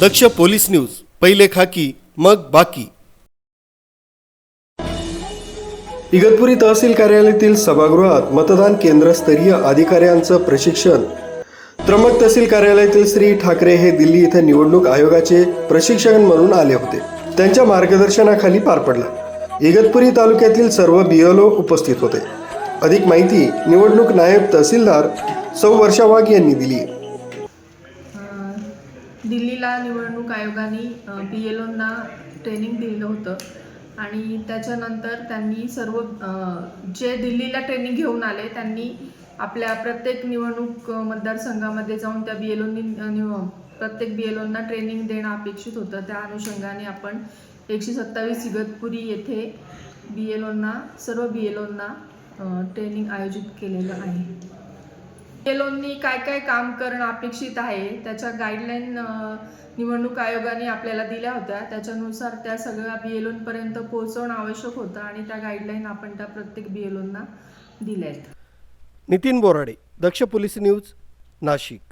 दक्ष police news पहिले खाकी मग बाकी. इगतपुरी तहसील कार्यालयातील सभागृहात मतदान केंद्रस्तरीय अधिकाऱ्यांचं प्रशिक्षण. त्र्यंबक तहसील कार्यालयातील श्री ठाकरे हे दिल्ली इथं निवडणूक आयोगाचे प्रशिक्षण म्हणून आले होते. त्यांच्या मार्गदर्शनाखाली पार पडला. इगतपुरी तालुक्यातील सर्व बीएलओ उपस्थित होते. अधिक माहिती निवडणूक नायब तहसीलदार सौ वर्षा वाघ यांनी दिली. दिल्लीला निवडणूक आयोगाने बी एल ओंना ट्रेनिंग दिलं होतं. आणि त्याच्यानंतर त्यांनी सर्व जे दिल्लीला ट्रेनिंग घेऊन आले त्यांनी आपल्या प्रत्येक निवडणूक मतदारसंघामध्ये जाऊन त्या बी एल ओनी प्रत्येक बी एल ओंना ट्रेनिंग देणं अपेक्षित होतं. त्या अनुषंगाने आपण एकशे सत्तावीस इगतपुरी येथे बी एल ओंना सर्व बी एल ओंना ट्रेनिंग आयोजित केलेलं आहे. एलोननी काय काय काम करणं अपेक्षित आहे त्याच्या गाईडलाईन निवडणूक आयोगाने आपल्याला दिल्या होत्या. त्याच्यानुसार त्या सगळ्या बी एलोनपर्यंत पोहोचवणं आवश्यक होतं आणि त्या गाईडलाईन आपण त्या प्रत्येक बी एलोंना दिल्या आहेत. Nitin Borade Daksh police news Nashik.